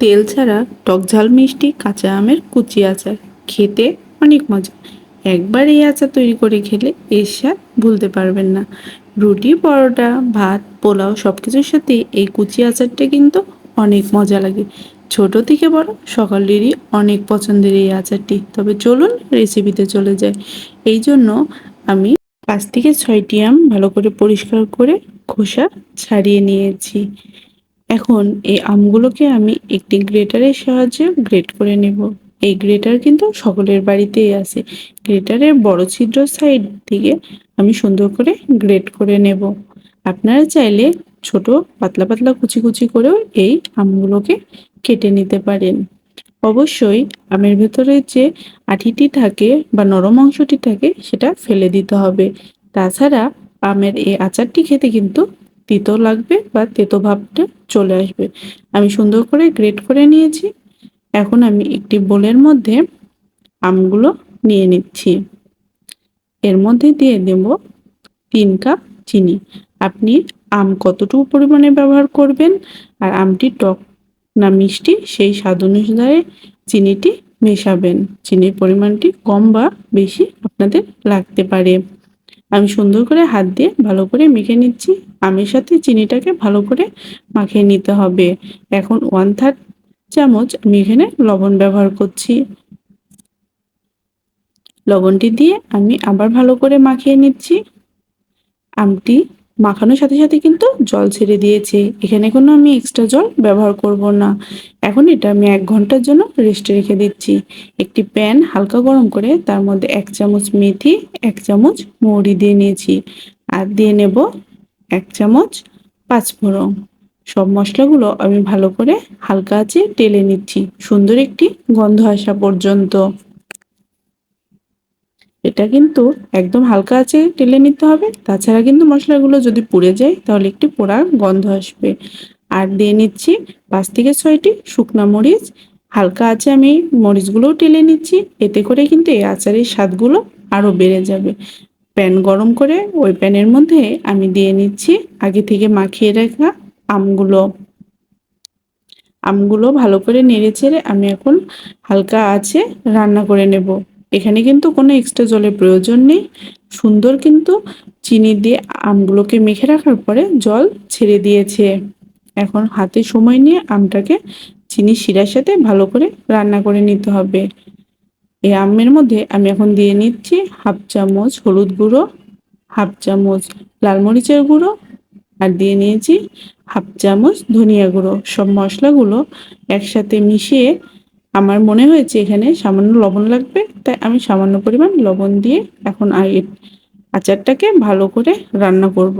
তেল ছাড়া টক ঝাল মিষ্টি, কাঁচা আমের কুচি আচার। খেতে অনেক মজা। একবার এই আচার তৈরি করে খেলে এর স্বাদ ভুলতে পারবেন না। রুটি, পরোটা, ভাত, পোলাও সব কিছুর সাথে এই কুচি আচারটা কিন্তু অনেক মজা লাগে। ছোট থেকে বড় সকলেরই অনেক পছন্দের এই আচারটি। তবে চলুন রেসিপিতে চলে যায় এই জন্য আমি পাঁচ থেকে ছয়টি আম ভালো করে পরিষ্কার করে খোসা ছাড়িয়ে নিয়েছি। এখন এই আমগুলোকে আমি একটি গ্রেটারের সাহায্যে গ্রেট করে নেব। এই গ্রেটার কিন্তু সকলের বাড়িতেই আছে। গ্রেটারের বড় ছিদ্র সাইড থেকে আমি সুন্দর করে গ্রেট করে নেব। আপনারা চাইলে ছোট পাতলা পাতলা কুচি কুচি করেও এই আমগুলোকে কেটে নিতে পারেন। অবশ্যই আমের ভেতরে যে আঠিটি থাকে বা নরম অংশটি থাকে সেটা ফেলে দিতে হবে। তাছাড়া আমের এই আচারটি খেতে কিন্তু তিতো লাগবে বা তেতো ভাবটা চলে আসবে। আমি সুন্দর করে গ্রেট করে নিয়েছি। এখন আমি একটি বোলের মধ্যে আমগুলো নিয়ে নিচ্ছি। এর মধ্যে দিয়ে দেব তিন কাপ চিনি। আপনি আম কতটুকু পরিমাণে ব্যবহার করবেন আর আমটি টক না মিষ্টি সেই স্বাদ অনুসারে চিনিটি মেশাবেন। চিনির পরিমাণটি কম বা বেশি আপনাদের লাগতে পারে। আমি সুন্দর করে হাত দিয়ে ভালো করে মেখে নিচ্ছি। আমের সাথে চিনিটাকে ভালো করে মাখিয়ে নিতে হবে। এখন ওয়ান থার্ড চামচ আমি এখানে লবণ ব্যবহার করছি। লবণটি দিয়ে আমি আবার ভালো করে মাখিয়ে নিচ্ছি। আমটি মাখানোর সাথে সাথে কিন্তু জল ছেড়ে দিয়েছে। এখানে কোনো আমি এক্সট্রা জল ব্যবহার করব না। এখন এটা আমি এক ঘণ্টার জন্য রেস্টে রেখে দিচ্ছি। একটি প্যান হালকা গরম করে তার মধ্যে এক চামচ মেথি, এক চামচ মৌরি দিয়ে নিয়েছি। আর দিয়ে নেব এক চামচ পাঁচফোড়ন। সব মশলাগুলো আমি ভালো করে হালকা আঁচে টেলে নিচ্ছি। সুন্দর একটি গন্ধ আসা পর্যন্ত। এটা কিন্তু একদম হালকা আছে টেলে নিতে হবে। তাছাড়া কিন্তু মশলাগুলো যদি পুড়ে যায়, তাহলে একটি পোড়া গন্ধ আসবে। আর দিয়ে নিচ্ছি পাঁচ থেকে ছয়টি শুকনো মরিচ। হালকা আছে আমি মরিচগুলোও টেলে নিচ্ছি। এতে করে কিন্তু এই আচারের স্বাদগুলো আরও বেড়ে যাবে। প্যান গরম করে ওই প্যানের মধ্যে আমি দিয়ে নিচ্ছি আগে থেকে মাখিয়ে রাখা আমগুলো। আমগুলো ভালো করে নেড়ে ছেড়ে আমি এখন হালকা আছে রান্না করে নেব। এখানে কিন্তু কোনো এক্সট্রা জলের প্রয়োজন নেই। সুন্দর কিন্তু চিনি দিয়ে আমগুলোকে মেখে রাখার পরে জল ছেড়ে দিয়েছে। এখন হাতে সময় নিয়ে আমটাকে চিনি শিরার সাথে ভালো করে রান্না করে নিতে হবে। এই আমের মধ্যে আমি এখন দিয়ে নিচ্ছি হাফ চামচ হলুদ গুঁড়ো, হাফ চামচ লাল মরিচের গুঁড়ো আর দিয়ে নিয়েছি হাফ চামচ ধনিয়া গুঁড়ো। সব মশলাগুলো একসাথে মিশিয়ে আমার মনে হয়েছে এখানে সামান্য লবণ লাগবে, তাই আমি সামান্য পরিমাণ লবণ দিয়ে এখন আচারটাকে ভালো করে রান্না করব।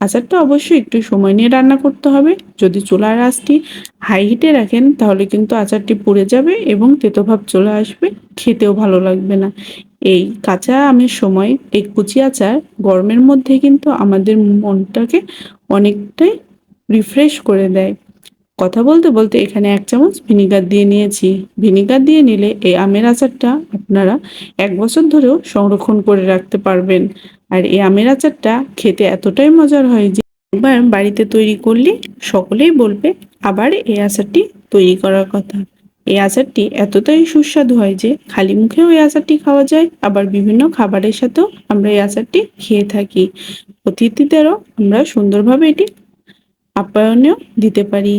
আচারটা অবশ্যই একটু সময় নিয়ে রান্না করতে হবে। যদি চুলার আঁচটি হাই হিটে রাখেন, তাহলে কিন্তু আচারটি পুড়ে যাবে এবং তেতোভাব চলে আসবে, খেতেও ভালো লাগবে না। এই কাঁচা আমের সময় এই কুচি আচার গরমের মধ্যে কিন্তু আমাদের মনটাকে অনেকটাই রিফ্রেশ করে দেয়। কথা বলতে বলতে এখানে এক চামচ ভিনিগার দিয়ে নিয়েছি। ভিনিগার দিয়ে নিলে এই আমের আচারটা আপনারা এক বছর ধরেও সংরক্ষণ করে রাখতে পারবেন। আর এই আমের আচারটা খেতে এতটাই মজার হয় যে একবার বাড়িতে তৈরি করলে সকলেই বলবে আবার এই আচারটি তৈরি করার কথা। এই আচারটি এতটাই সুস্বাদু হয় যে খালি মুখেও এই আচারটি খাওয়া যায়, আবার বিভিন্ন খাবারের সাথেও আমরা এই আচারটি খেয়ে থাকি। অতিথিদেরও আমরা সুন্দরভাবে এটি আপ্যায়নেও দিতে পারি।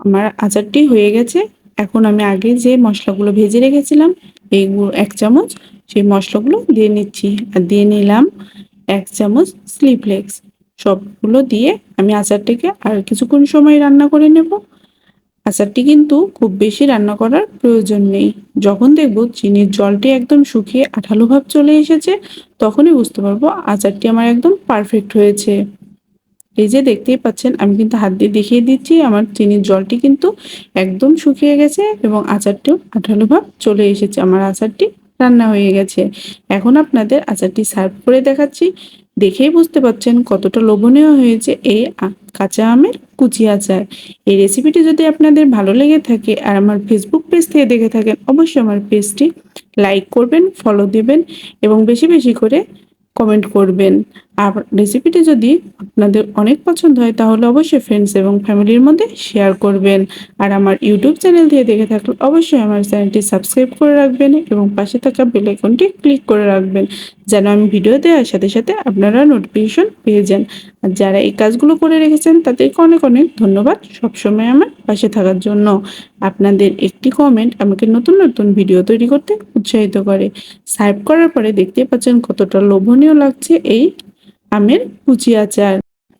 আমার আচারটি হয়ে গেছে। এখন আমি আগে যে মশলাগুলো ভেজে রেখেছিলাম, এই এক চামচ সেই মশলাগুলো দিয়ে নিচ্ছি। আর দিয়ে নিলাম এক চামচ স্লিপলেক্স সবগুলো দিয়ে আমি আচারটিকে আর কিছুক্ষণ সময় রান্না করে নেব। আচারটি কিন্তু খুব বেশি রান্না করার প্রয়োজন নেই। যখন দেখব চিনির জলটি একদম শুকিয়ে আঠালো ভাব চলে এসেছে, তখনই বুঝতে পারব আচারটি আমার একদম পারফেক্ট হয়েছে। এই যে দেখতেই পাচ্ছেন, আমি কিন্তু হাত দিয়ে দেখিয়ে দিচ্ছি, আমার চিনির জলটি কিন্তু একদম শুকিয়ে গেছে এবং আচারটিও আঠালো ভাব চলে এসেছে, আমার আচারটি রান্না হয়ে গেছে। এখন আপনাদের আচারটি সার্ভ করে দেখাচ্ছি, দেখেই বুঝতে পাচ্ছেন কতটা লোভনীয় হয়েছে এই কাঁচা আমের কুচি আচার। এই রেসিপিটি যদি আপনাদের ভালো লেগে থাকে আর আমার ফেসবুক পেজ থেকে দেখে থাকেন, অবশ্যই আমার পেজটি লাইক করবেন ফলো দেবেন এবং বেশি বেশি করে কমেন্ট করবেন। আর রেসিপিটি যদি আপনাদের অনেক পছন্দ হয়, তাহলে অবশ্যই ফ্রেন্ডস এবং ফ্যামিলির মধ্যে শেয়ার করবেন। আর আমার ইউটিউব চ্যানেল দিয়ে দেখে থাকলে অবশ্যই আমার চ্যানেলটি সাবস্ক্রাইব করে রাখবেন এবং পাশে থাকা বেল আইকনটি ক্লিক করে রাখবেন, যেন আমি ভিডিও দেওয়ার সাথে সাথে আপনারা নোটিফিকেশন পেয়ে যান। আর যারা এই কাজগুলো করে রেখেছেন, তাদেরকে অনেক অনেক ধন্যবাদ সবসময় আমার পাশে থাকার জন্য। আপনাদের একটি কমেন্ট আমাকে নতুন নতুন ভিডিও তৈরি করতে উৎসাহিত করে। সার্ভ করার পরে দেখতে পাচ্ছেন কতটা লোভনীয় লাগছে এই আমের কুচি আচার।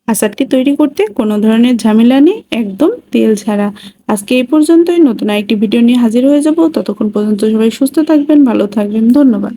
আচারটি তৈরি করতে কোনো ধরনের ঝামেলা নেই, একদম তেল ছাড়া। আজকে এই পর্যন্তই। নতুন আরেকটি ভিডিও নিয়ে হাজির হয়ে যাব। ততক্ষণ পর্যন্ত সবাই সুস্থ থাকবেন, ভালো থাকবেন। ধন্যবাদ।